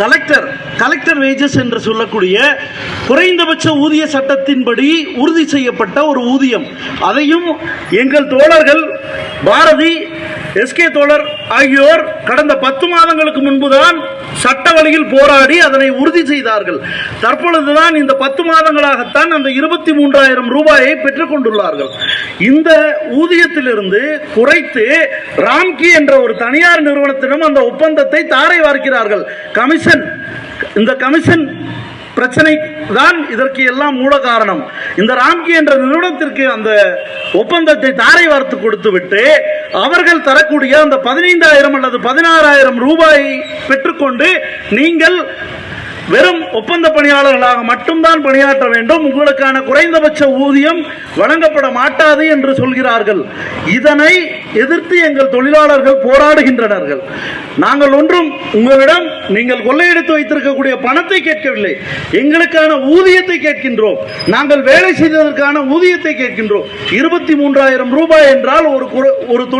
Collector collector wages என்று சொல்லக்கூடிய குறைந்தபட்ச ஊதிய சட்டத்தின்படி உறுதி செய்யப்பட்ட ஒரு ஊதியம். அதையும் எங்கள் தோழர்கள் பாரதி எஸ்கே தோழர் ஆகியோர் கடந்த பத்து மாதங்களுக்கு முன்புதான் சட்ட வழியில் போராடி அதனை உறுதி செய்தார்கள். தற்பொழுதுதான் இந்த பத்து மாதங்களாகத்தான் அந்த இருபத்தி மூன்றாயிரம் ரூபாயை பெற்றுக் கொண்டுள்ளார்கள். இந்த ஊதியத்திலிருந்து குறைத்து ராம்கி என்ற ஒரு தனியார் நிறுவனத்திடம் அந்த ஒப்பந்தத்தை தாரை வார்க்கிறார்கள். கமிஷன் இந்த கமிஷன் பிரச்சனை தான் இதற்கு எல்லாம் மூல காரணம். இந்த ராம்கி என்ற நிறுவனத்திற்கு அந்த ஒப்பந்தத்தை தாரை வார்த்து கொடுத்து விட்டு அவர்கள் தரக்கூடிய அந்த பதினைந்தாயிரம் அல்லது பதினாறாயிரம் ரூபாய் பெற்றுக்கொண்டு நீங்கள் வெறும் ஒப்பந்த பணியாளர்களாக மட்டும்தான் பணியாற்ற வேண்டும். உங்களுக்கான குறைந்தபட்ச ஊதியம் வழங்கப்பட மாட்டாது என்று சொல்கிறார்கள். இதனை எதிர்த்து எங்கள் தொழிலாளர்கள் போராடுகின்றனர்கள். நாங்கள் ஒன்றும் உங்களிடம் நீங்கள் கொள்ளையடித்து வைத்திருக்கக்கூடிய பணத்தை கேட்கவில்லை. எங்களுக்கான ஊதியத்தை கேட்கின்றோம். நாங்கள் வேலை செய்ததற்கான ஊதியத்தை கேட்கின்றோம். இருபத்தி மூன்றாயிரம் ரூபாய் என்றால் ஒரு ஒரு தொழில்